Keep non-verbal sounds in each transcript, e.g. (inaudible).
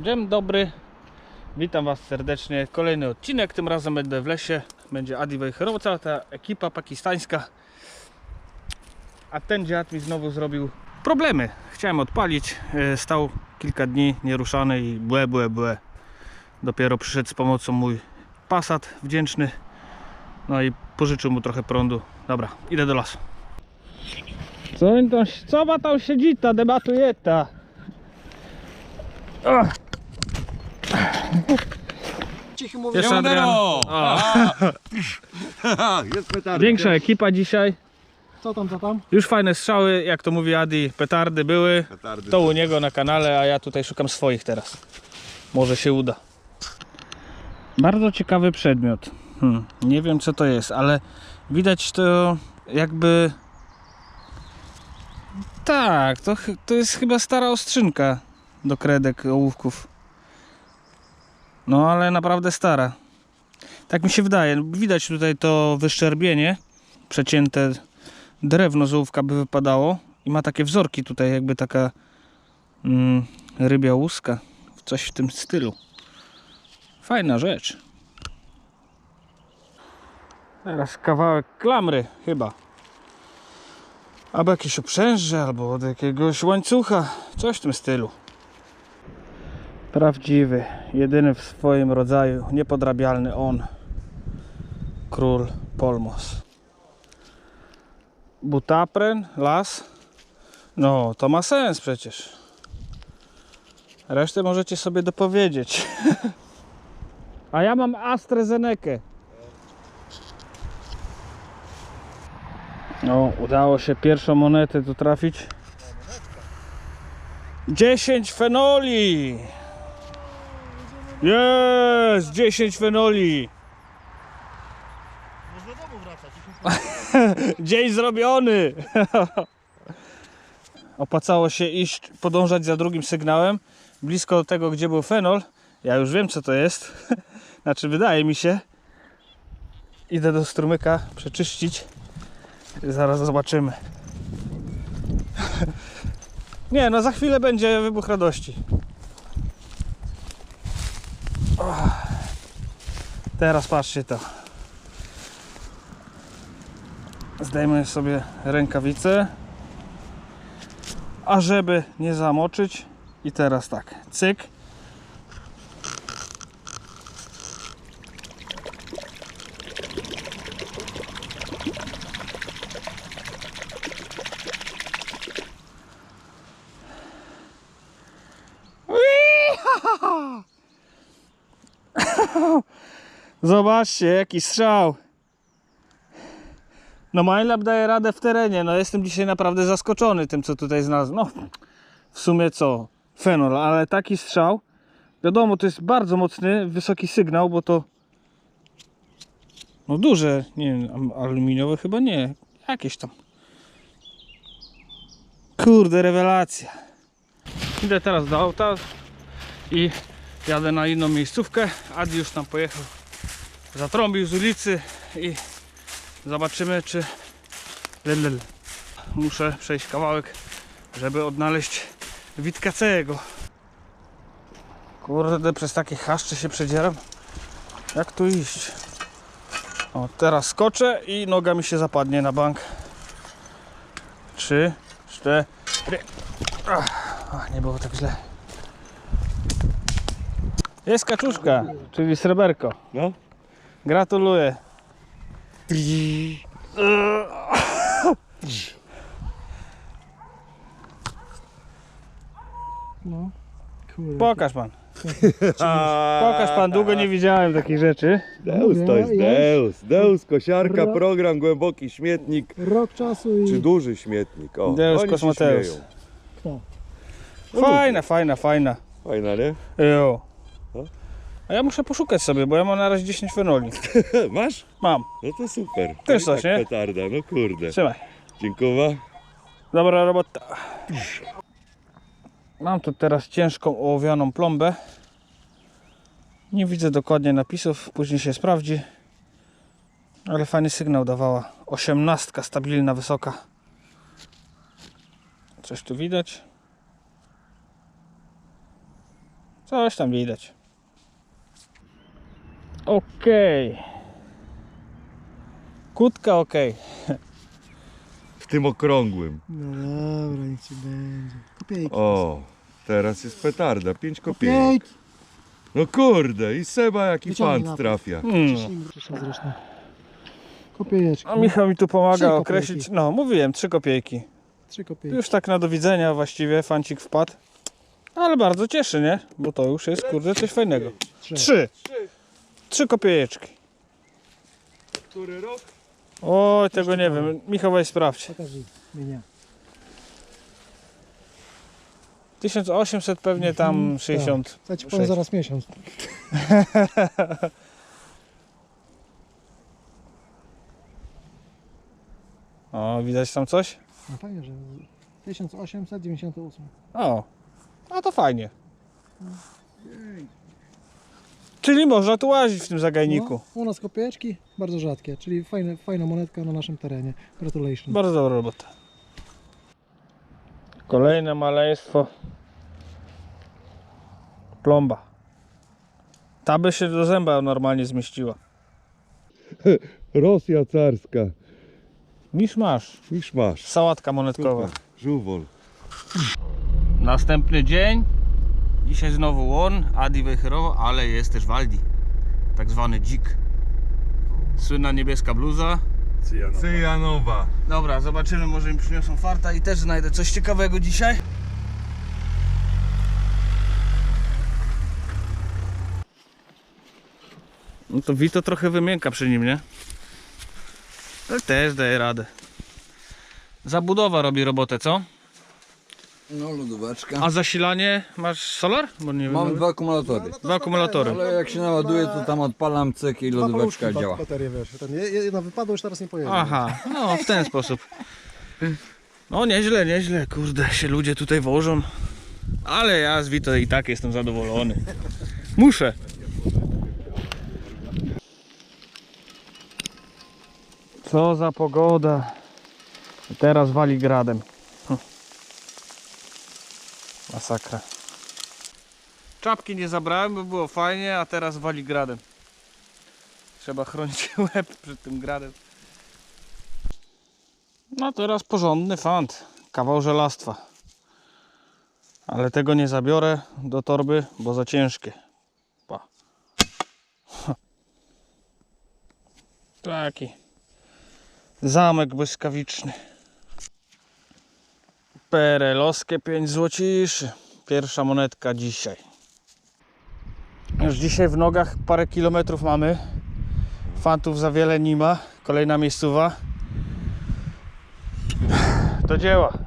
Dzień dobry, witam Was serdecznie. Kolejny odcinek, tym razem będę w lesie. Będzie Adi Wejherowca, ta ekipa pakistańska. A ten dziad mi znowu zrobił problemy. Chciałem odpalić, e, stał kilka dni nieruszany i błe, błe, błe. Dopiero przyszedł z pomocą mój Passat wdzięczny. No i pożyczył mu trochę prądu. Dobra, idę do lasu. Co, co ma tam siedzi ta, debatuje ta? Ach. Cichy mówię. Jest Adrian. (laughs) Jest petarda. Większa ekipa dzisiaj. Co tam, co tam? Już fajne strzały, jak to mówi Adi, petardy były. Petardy. To u niego na kanale, a ja tutaj szukam swoich teraz. Może się uda. Bardzo ciekawy przedmiot. Hmm, nie wiem co to jest, ale widać to jakby. Tak, to, to jest chyba stara ostrzynka do kredek ołówków. No ale naprawdę stara. Tak mi się wydaje. Widać tutaj to wyszczerbienie. Przecięte drewno z ołówka by wypadało. I ma takie wzorki tutaj, jakby taka mm, rybia łuska. Coś w tym stylu. Fajna rzecz. Teraz kawałek klamry chyba. Albo jakieś oprzęże, albo od jakiegoś łańcucha. Coś w tym stylu. Prawdziwy, jedyny w swoim rodzaju, niepodrabialny on. Król Polmos. Butapren, las. No, to ma sens przecież. Resztę możecie sobie dopowiedzieć. (laughs) A ja mam AstraZenekę. No, udało się pierwszą monetę tu trafić. 10 fenoli! Jest! 10 fenoli! Można do domu wracać. Dzień zrobiony! (laughs) Opłacało się iść, podążać za drugim sygnałem, blisko tego, gdzie był fenol. Ja już wiem, co to jest. (laughs) Znaczy, wydaje mi się. Idę do strumyka przeczyścić. Zaraz zobaczymy. (laughs) Nie, no za chwilę będzie wybuch radości. Teraz patrzcie to. Zdejmę sobie rękawice. A żeby nie zamoczyć i teraz tak, cyk. Zobaczcie, jaki strzał. No MineLab daje radę w terenie. No jestem dzisiaj naprawdę zaskoczony tym, co tutaj znalazłem. No w sumie co? Fenol, ale taki strzał. Wiadomo, to jest bardzo mocny, wysoki sygnał, bo to no duże, nie wiem, aluminiowe chyba nie. Jakieś tam. Kurde, rewelacja. Idę teraz do auta i jadę na inną miejscówkę. Adi już tam pojechał. Zatrąbił z ulicy i Zobaczymy, czy. Lelel. Muszę przejść kawałek, żeby odnaleźć Witkacego. Kurde, przez takie chaszcze się przedzieram. Jak tu iść? O, teraz skoczę i noga mi się zapadnie na bank. Trzy, cztery. Ach, nie było tak źle. Jest kaczuszka, czyli sreberko. No. Gratuluję. No. Kurde. Pokaż pan. (laughs) Pokaż pan, długo nie widziałem takich rzeczy. Deus to jest Deus. Deus, kosiarka, Ra- program, głęboki śmietnik, Rok czasu i... czy duży śmietnik. O, Deus śmieją. Kto? Fajna, fajna, fajna. Fajna, nie? Jo. A ja muszę poszukać sobie, bo ja mam na razie 10 fenoli. (laughs) Masz? Mam. No to super. Też I coś, tak nie? Petarda, no kurde. Trzymaj. Dziękuję. Dobra robota. Mam tu teraz ciężką ołowianą plombę. Nie widzę dokładnie napisów, później się sprawdzi. Ale fajny sygnał dawała. Osiemnastka stabilna, wysoka. Coś tu widać? Coś tam widać. Okej. Kutka okej. W tym okrągłym. No dobra, niech ci będzie. Kopiejki. O, teraz jest petarda, 5 kopiejek. Kopiejki. No kurde, i Seba jaki Wyciągnij fant na- trafia. Hmm. Ciśnij brzuszem zresztą. Kopiejeczki. A Michał mi tu pomaga Trzy określić. kopiejki. No, mówiłem, trzy kopiejki. Trzy kopiejki. Już tak na do widzenia właściwie fancik wpadł. Ale bardzo cieszy, nie? Bo to już jest kurde coś fajnego. Trzy. Trzy. Trzy kopiejeczki. Który rok? Oj, tego nie wiem. Michał weź sprawdź. Pokaż jej. Mnie. 1800 pewnie tam Mhm, 60. Ja ci powiem zaraz miesiąc. (laughs) O, widać tam coś? No fajnie, że 1898. O, a to fajnie. Czyli można tu łazić w tym zagajniku. No, u nas kopieczki bardzo rzadkie, czyli fajne, fajna monetka na naszym terenie. Gratulations. Bardzo dobra robota. Kolejne maleństwo. Plomba. Ta by się do zęba normalnie zmieściła. (laughs) Rosja carska. Niż masz. Masz. Sałatka monetkowa. Żuwol. Następny dzień. Dzisiaj znowu łon, Adi Wejherowo, ale jest też Waldi. Tak zwany dzik. Słynna niebieska bluza. Cyjanowa. Dobra, zobaczymy, może mi przyniosą farta i też znajdę coś ciekawego dzisiaj. No to Vito trochę wymięka przy nim, nie? Ale też daje radę. Zabudowa robi robotę, co? No lodóweczka. A zasilanie masz solar? Bo nie wiem. Mam nawet. dwa akumulatory. Dwa akumulatory. Ale jak się naładuje, to tam odpalam cyk i Dwa lodóweczka paluszki, działa. baterie, wiesz. Ten, je- jedna wypadła, już teraz nie pojedzie. Aha, no w ten sposób. No nieźle, nieźle, kurde, się ludzie tutaj wożą. Ale ja z Vito i tak jestem zadowolony. Muszę. Co za pogoda. Teraz wali gradem. Masakra. Czapki nie zabrałem, by było fajnie, a teraz wali gradem. Trzeba chronić (laughs) łeb przed tym gradem. No teraz porządny fant. Kawał żelastwa. Ale tego nie zabiorę do torby, bo za ciężkie. Pa. (laughs) Taki. Zamek błyskawiczny. Perelowskie 5 złociszy. Pierwsza monetka dzisiaj. Już dzisiaj w nogach parę kilometrów mamy. Fantów za wiele nie ma. Kolejna miejscowa. Do dzieła.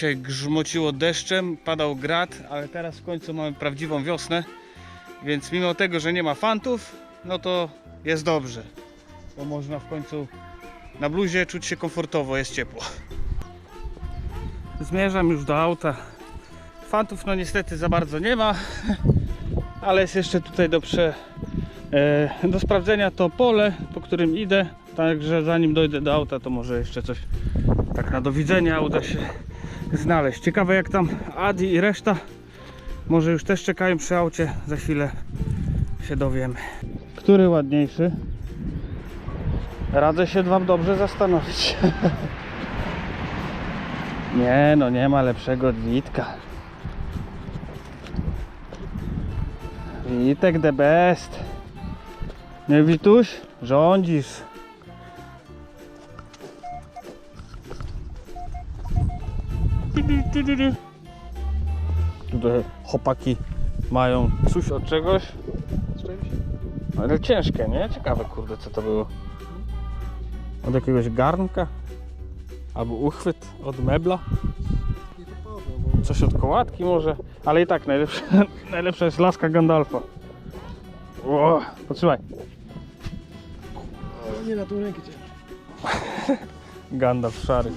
Dzisiaj grzmociło deszczem, padał grad, ale teraz w końcu mamy prawdziwą wiosnę. Więc mimo tego, że nie ma fantów, no to jest dobrze. Bo można w końcu na bluzie czuć się komfortowo, jest ciepło. Zmierzam już do auta. Fantów no niestety za bardzo nie ma, (laughs) ale jest jeszcze tutaj do, prze, e, do sprawdzenia to pole, po którym idę. Także zanim dojdę do auta, to może jeszcze coś tak na do widzenia uda się znaleźć. Ciekawe jak tam Adi i reszta może już też czekają przy aucie. Za chwilę się dowiemy. Który ładniejszy? Radzę się Wam dobrze zastanowić. (laughs) Nie no, nie ma lepszego od Witka. Witek the best. Nie Wituś? Rządzisz. Tutaj chłopaki mają coś od czegoś, ale ciężkie, nie? Ciekawe kurde co to było. Od jakiegoś garnka? Albo uchwyt od mebla? Coś od kołatki może? Ale i tak najlepsza, (laughs) najlepsza jest laska Gandalfa. O, potrzymaj. nie na tą rękę cię. Gandalf szary.